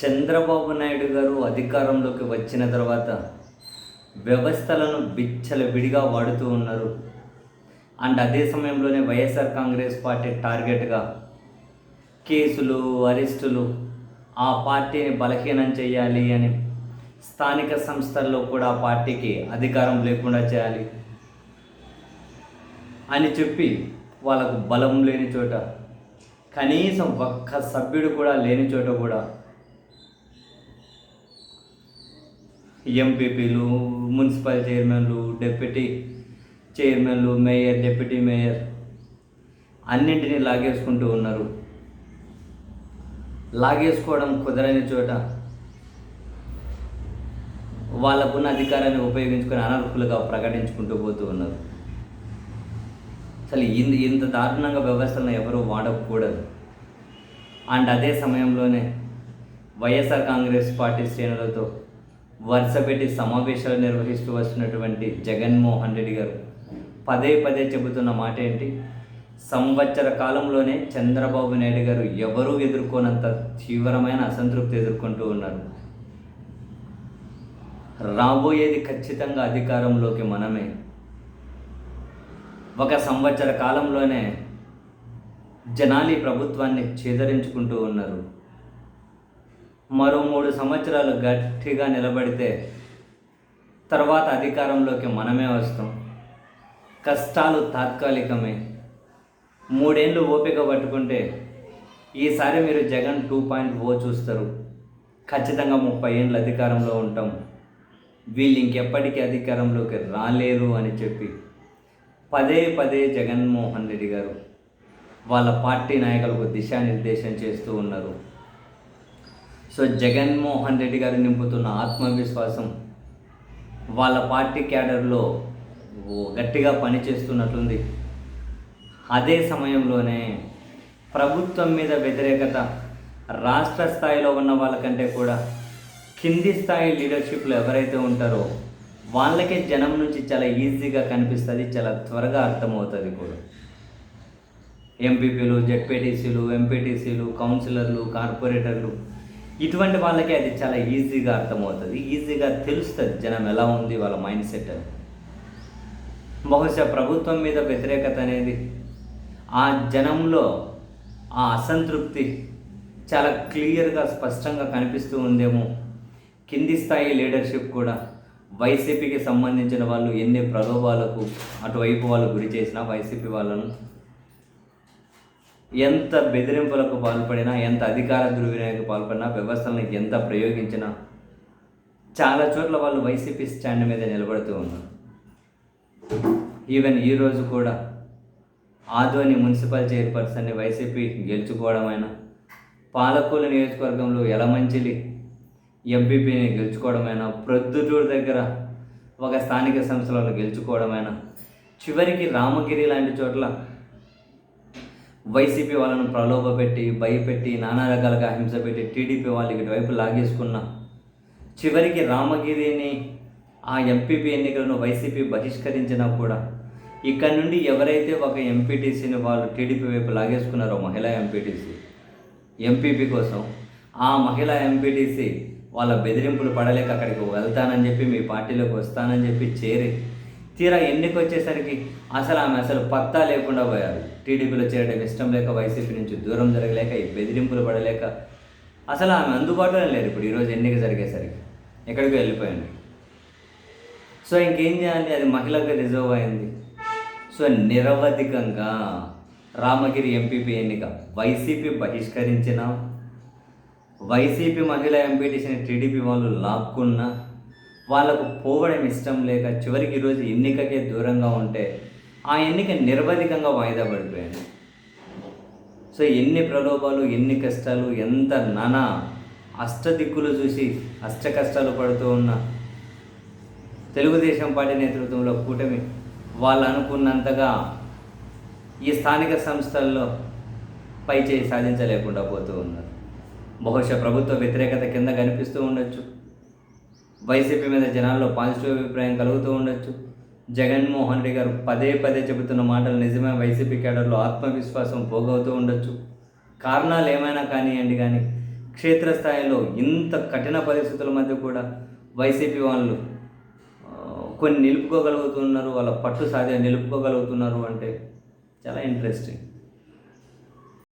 చంద్రబాబు నాయుడు గారు అధికారంలోకి వచ్చిన తర్వాత వ్యవస్థలను బిచ్చల విడిగా వాడుతూ ఉన్నారు. అండ్ అదే సమయంలోనే వైఎస్ఆర్ కాంగ్రెస్ పార్టీ టార్గెట్గా కేసులు అరెస్టులు ఆ పార్టీని బలహీనం చేయాలి అని స్థానిక సంస్థల్లో కూడా ఆ పార్టీకి అధికారం లేకుండా చేయాలి అని చెప్పి వాళ్ళకు బలం లేని చోట కనీసం ఒక్క సభ్యుడు కూడా లేని చోట కూడా ఎంపీపీలు మున్సిపల్ చైర్మన్లు డెప్యూటీ చైర్మన్లు మేయర్ డెప్యూటీ మేయర్ అన్నింటినీ లాగేసుకుంటూ ఉన్నారు. లాగేసుకోవడం కుదరని చోట వాళ్ళకున్న అధికారాన్ని ఉపయోగించుకొని అనర్హులుగా ప్రకటించుకుంటూ పోతూ ఉన్నారు. అసలు ఇంత ఇంత దారుణంగా వ్యవస్థలను ఎవరూ వాడకూడదు. అండ్ అదే సమయంలోనే వైఎస్ఆర్ కాంగ్రెస్ పార్టీ శ్రేణులతో వరుస పెట్టి సమావేశాలు నిర్వహిస్తూ వస్తున్నటువంటి జగన్మోహన్ రెడ్డి గారు పదే పదే చెబుతున్న మాట ఏంటి? సంవత్సర కాలంలోనే చంద్రబాబు నాయుడు గారు ఎవరూ ఎదుర్కోనంత తీవ్రమైన అసంతృప్తి ఎదుర్కొంటూ ఉన్నారు. రాబోయేది ఖచ్చితంగా అధికారంలోకి మనమే. ఒక సంవత్సర కాలంలోనే జనాలి ప్రభుత్వాన్ని చేదరించుకుంటూ ఉన్నారు. మరో మూడు సంవత్సరాలు గట్టిగా నిలబడితే తర్వాత అధికారంలోకి మనమే వస్తాం. కష్టాలు తాత్కాలికమే. మూడేళ్ళు ఓపిక పట్టుకుంటే ఈసారి మీరు జగన్ టూ పాయింట్ ఓ చూస్తారు. ఖచ్చితంగా ముప్పై ఏళ్ళు అధికారంలో ఉంటాం. వీళ్ళు ఇంకెప్పటికీ అధికారంలోకి రాలేరు అని చెప్పి పదే పదే జగన్మోహన్ రెడ్డి గారు వాళ్ళ పార్టీ నాయకులకు దిశానిర్దేశం చేస్తూ ఉన్నారు. సో జగన్మోహన్ రెడ్డి గారు నింపుతున్న ఆత్మవిశ్వాసం వాళ్ళ పార్టీ క్యాడర్లో గట్టిగా పనిచేస్తున్నట్లుంది. అదే సమయంలోనే ప్రభుత్వం మీద వ్యతిరేకత రాష్ట్ర స్థాయిలో ఉన్న వాళ్ళకంటే కూడా కింది స్థాయి లీడర్షిప్లు ఎవరైతే ఉంటారో వాళ్ళకే జనం నుంచి చాలా ఈజీగా కనిపిస్తుంది చాలా త్వరగా అర్థమవుతుంది కూడా. ఎంపీపీలు జెడ్పీటీసీలు ఎంపీటీసీలు కౌన్సిలర్లు కార్పొరేటర్లు ఇటువంటి వాళ్ళకి అది చాలా ఈజీగా అర్థమవుతుంది. ఈజీగా తెలుస్తుంది. జనం ఎలా ఉంది వాళ్ళ మైండ్ సెట్ అని. బహుశా ప్రభుత్వం మీద వ్యతిరేకత అనేది ఆ జనంలో ఆ అసంతృప్తి చాలా క్లియర్గా స్పష్టంగా కనిపిస్తూ ఉందేమో. కింది స్థాయి లీడర్షిప్ కూడా వైసీపీకి సంబంధించిన వాళ్ళు ఎన్ని ప్రలోభాలకు అటువైపు వాళ్ళు గురి చేసినా వైసీపీ వాళ్ళను ఎంత బెదిరింపులకు పాల్పడినా ఎంత అధికార దుర్వినియోగకు పాల్పడినా వ్యవస్థలను ఎంత ప్రయోగించినా చాలా చోట్ల వాళ్ళు వైసీపీ స్టాండ్ మీద నిలబడుతూ ఉన్నారు. ఈవెన్ ఈరోజు కూడా ఆదోని మున్సిపల్ చైర్పర్సన్ని వైసీపీ గెలుచుకోవడమైనా పాలకూల నియోజకవర్గంలో ఎలమంచిలి ఎంపీపీని గెలుచుకోవడమైనా ప్రొద్దుటూరు దగ్గర ఒక స్థానిక సంస్థలలో గెలుచుకోవడమైనా చివరికి రామగిరి లాంటి చోట్ల వైసీపీ వాళ్ళను ప్రలోభపెట్టి భయపెట్టి నానా రకాలుగా హింస పెట్టి టీడీపీ వాళ్ళకి ఇటువైపు లాగేసుకున్న చివరికి రామగిరిని ఆ ఎంపీపీ ఎన్నికలను వైసీపీ బహిష్కరించినా కూడా ఇక్కడ నుండి ఎవరైతే ఒక ఎంపీటీసీని వాళ్ళు టీడీపీ వైపు లాగేసుకున్నారో మహిళా ఎంపీటీసీ ఎంపీపీ కోసం ఆ మహిళా ఎంపీటీసీ వాళ్ళ బెదిరింపులు పడలేక అక్కడికి వెళ్తానని చెప్పి మీ పార్టీలోకి వస్తానని చెప్పి చేరి తీరా ఎన్నిక వచ్చేసరికి అసలు ఆమె అసలు పత్తా లేకుండా పోయారు. టీడీపీలో చేరడం ఇష్టం లేక వైసీపీ నుంచి దూరం జరగలేక ఈ బెదిరింపులు పడలేక అసలు ఆమె అందుబాటులో లేరు ఇప్పుడు ఈరోజు ఎన్నిక జరిగేసరికి. ఎక్కడికి వెళ్ళిపోయింది. సో ఇంకేం చేయాలి? అది మహిళకు రిజర్వ్ అయింది. సో నిరవధికంగా రామగిరి ఎంపీపీ ఎన్నిక. వైసీపీ బహిష్కరించిన వైసీపీ మహిళా ఎంపీటీసీని టీడీపీ వాళ్ళు లాక్కున్నా వాళ్ళకు పోవడం ఇష్టం లేక చివరికి ఈరోజు ఎన్నికకే దూరంగా ఉంటే ఆ ఎన్నిక నిరవధికంగా వాయిదా పడిపోయింది సో ఎన్ని ప్రలోభాలు ఎన్ని కష్టాలు ఎంత నానా అష్టదిక్కులు చూసి అష్ట కష్టాలు పడుతూ ఉన్న తెలుగుదేశం పార్టీ నేతృత్వంలో కూటమి వాళ్ళు అనుకున్నంతగా ఈ స్థానిక సంస్థల్లో పైచేయి సాధించలేకుండా పోతూ ఉన్నారు. బహుశా ప్రభుత్వ వ్యతిరేకత కింద కనిపిస్తూ ఉండొచ్చు. వైసీపీ మీద జనాల్లో పాజిటివ్ అభిప్రాయం కలుగుతూ ఉండొచ్చు. జగన్మోహన్ రెడ్డి గారు పదే పదే చెబుతున్న మాటలు నిజమే వైసీపీ కేడర్లో ఆత్మవిశ్వాసం పోగవుతూ ఉండొచ్చు. కారణాలు ఏమైనా కానివ్వండి కానీ క్షేత్రస్థాయిలో ఇంత కఠిన పరిస్థితుల మధ్య కూడా వైసీపీ వాళ్ళు కొన్ని నిలుపుకోగలుగుతున్నారు వాళ్ళ పట్టు సాధ్యం నిలుపుకోగలుగుతున్నారు అంటే చాలా ఇంట్రెస్టింగ్